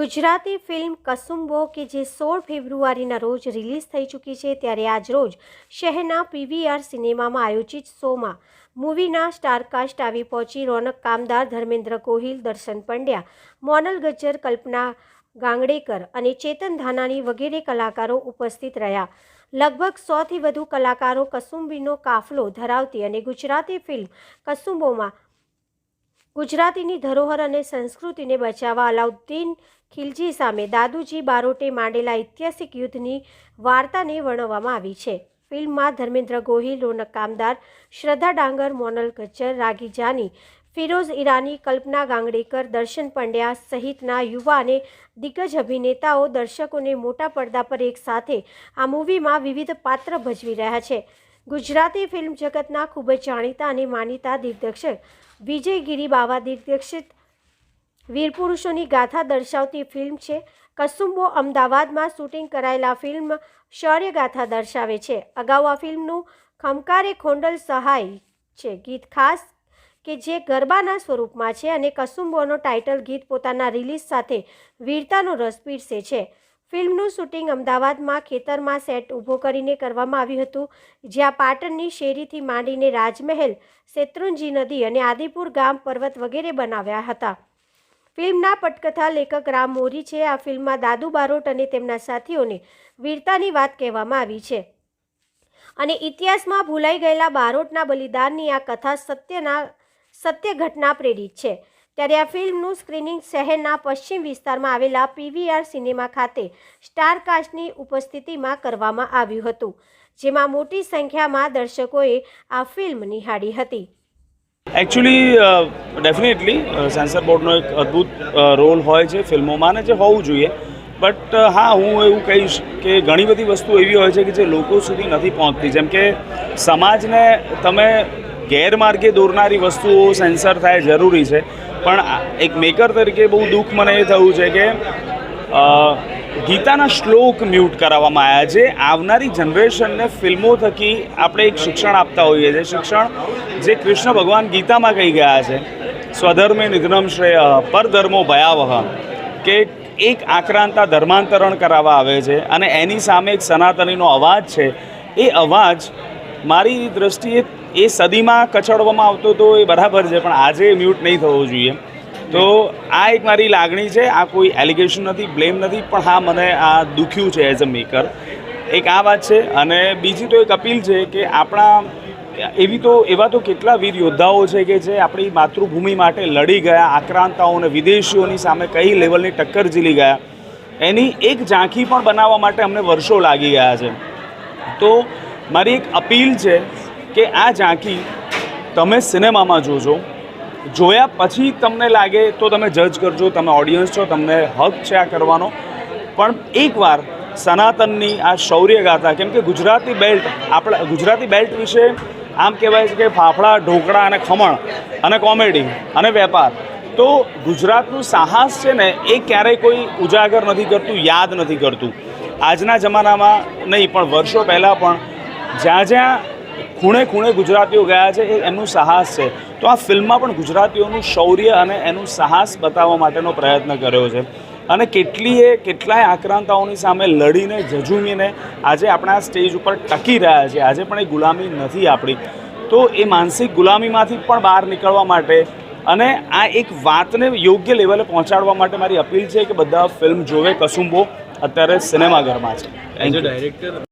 Gujarati film કસુંબો કે જે સોળ ફેબ્રુઆરીના રોજ રિલીઝ થઈ ચૂકી છે, ત્યારે આજ રોજ શહેરના પીવીઆર સિનેમામાં આયોજિત શોમાં મૂવીના સ્ટારકાસ્ટ આવી પહોંચી. રોનક કામદાર ધર્મેન્દ્ર ગોહિલ, દર્શન પંડ્યા, મોનલ ગજ્જર, કલ્પના ગાંગડેકર અને ચેતન ધાનાણી વગેરે કલાકારો ઉપસ્થિત રહ્યા. લગભગ સોથી વધુ કલાકારો કસુંબીનો કાફલો ધરાવતી અને ગુજરાતી ફિલ્મ કસુંબોમાં ગુજરાતીની ધરોહર અને સંસ્કૃતિને બચાવવા અલાઉદ્દીન ખિલજી સામે દાદુજી બારોટે માંડેલા ઐતિહાસિક યુદ્ધની વાર્તાને વર્ણવવામાં આવી છે. ફિલ્મમાં ધર્મેન્દ્ર ગોહિલ, રોનક કામદાર, શ્રદ્ધા ડાંગર, મોનલ કચ્છર રાગી જાની, ફિરોઝ ઈરાની, કલ્પના ગાંગડેકર, દર્શન પંડ્યા સહિતના યુવા અને દિગ્ગજ અભિનેતાઓ દર્શકોને મોટા પડદા પર એકસાથે આ મૂવીમાં વિવિધ પાત્ર ભજવી રહ્યા છે. ગુજરાતી ફિલ્મ જગતના ખૂબ જ જાણીતા અને માનીતા દિગ્દર્શક વિજય ગિરી બાવા દિગ્દર્શિત વીરપુરુષોની ગાથા દર્શાવતી ફિલ્મ છે. કસુંબો અમદાવાદમાં શૂટિંગ કરાયેલા ફિલ્મ શૌર્ય ગાથા દર્શાવે છે. અગાઉ આ ફિલ્મનું ખમકારે ખોંડલ સહાય છે. ગીત ખાસ કે જે ગરબાના સ્વરૂપમાં છે અને કસુંબોનો ટાઇટલ ગીત પોતાના રિલીઝ સાથે વીરતાનો રસ પીરસે છે. ફિલ્મનું શૂટિંગ અમદાવાદમાં ખેતરમાં સેટ ઊભો કરીને કરવામાં આવ્યું હતું, જ્યાં પાટણની શેરીથી માંડીને રાજમહેલ, શેત્રુંજી નદી અને આદિપુર ગામ પર્વત વગેરે બનાવ્યા હતા. ફિલ્મના પટકથા લેખક રામ મોરી છે. આ ફિલ્મમાં દાદુ બારોટ અને તેમના સાથીઓને વીરતાની વાત કહેવામાં આવી છે. અને ઇતિહાસમાં ભૂલાઈ ગયેલા બારોટના બલિદાનની આ કથા સત્યના, સત્ય ઘટના પ્રેરિત છે. ત્યારે આ ફિલ્મનું સ્ક્રીનિંગ શહેરના પશ્ચિમ વિસ્તારમાં આવેલા પીવીઆર સિનેમા ખાતે સ્ટારકાસ્ટની ઉપસ્થિતિમાં કરવામાં આવ્યું હતું, જેમાં મોટી સંખ્યામાં દર્શકોએ આ ફિલ્મ નિહાળી હતી. એકચ્યુઅલી ડેફિનેટલી સેન્સર બોર્ડનો એક અદ્ભુત રોલ હોય છે ફિલ્મોમાં ને જે હોવું જોઈએ. બટ હા, હું એવું કહીશ કે ઘણી બધી વસ્તુ એવી હોય છે કે જે લોકો સુધી નથી પહોંચતી. જેમ કે સમાજને તમે ગેરમાર્ગે દોરનારી વસ્તુઓ સેન્સર થાય જરૂરી છે. પણ એક મેકર તરીકે બહુ દુઃખ મને એ થયું છે કે ગીતાના શ્લોક મ્યુટ કરાવવામાં આવ્યા છે. આવનારી જનરેશનને ફિલ્મો થકી આપણે એક શિક્ષણ આપતા હોઈએ છીએ. શિક્ષણ જે કૃષ્ણ ભગવાન ગીતામાં કહી ગયા છે. સ્વધર્મે નિધનમ શ્રેય, પરધર્મો ભયાવહ, કે એક આક્રાંતા ધર્માંતરણ કરાવવા આવે છે. અને એની સામે એક સનાતનીનો અવાજ છે. એ અવાજ મારી દ્રષ્ટિએ એ સદીમાં કચડવામાં આવતો તો એ બરાબર છે, પણ આજે મ્યુટ નહીં થવો જોઈએ. તો આ એક મારી લાગણી છે, આ કોઈ એલિગેશન નથી બ્લેમ નથી, પણ હા, મને આ દુખ્યું છે એઝ અ મેકર એક આ વાત છે, અને બીજી તો એક અપીલ છે કે આપણા, એવી તો, એવા તો કેટલા વીર યોદ્ધાઓ છે કે જે આપણી માતૃભૂમિ માટે લડી ગયા આક્રાંતાઓને વિદેશીઓની સામે કઈ લેવલની ટક્કર ઝીલી ગયા. એની એક ઝાંખી પણ બનાવવા માટે અમને વર્ષો લાગી ગયા છે. તો મારી એક અપીલ છે કે આ ઝાંકી તમે સિનેમામાં જોજો. જોયા પછી તમને લાગે તો તમે જજ કરજો, તમે ઓડિયન્સ છો, તમને હક છે આ કરવાનો. પણ એકવાર સનાતનની આ શૌર્ય ગાથા કેમ કે ગુજરાતી બેલ્ટ આપણા ગુજરાતી બેલ્ટ વિશે આમ કહેવાય છે કે ફાફડા, ઢોકળા અને ખમણ અને કોમેડી અને વેપાર. તો ગુજરાતનું સાહસ છે ને, એ ક્યારેય કોઈ ઉજાગર નથી કરતું, યાદ નથી કરતું. આજના જમાનામાં નહીં, પણ વર્ષો પહેલાં પણ જ્યાં જ્યાં ખૂણે ખૂણે ગુજરાતીઓ ગયા છે, એ એમનું સાહસ છે. તો આ ફિલ્મમાં પણ ગુજરાતીઓનું શૌર્ય અને એનું સાહસ બતાવવા માટેનો પ્રયત્ન કર્યો છે. અને કેટલીય, કેટલાય આક્રાંતાઓની સામે લડીને, ઝઝૂમીને આજે આપણા સ્ટેજ ઉપર ટકી રહ્યા છે આજે પણ એ ગુલામી નથી આપણી. તો એ માનસિક ગુલામીમાંથી પણ બહાર નીકળવા માટે અને આ એક વાતને યોગ્ય લેવલે પહોંચાડવા માટે મારી અપીલ છે કે બધા ફિલ્મ જોવે કસુંબો. અત્યારે સિનેમાઘરમાં છે. As a director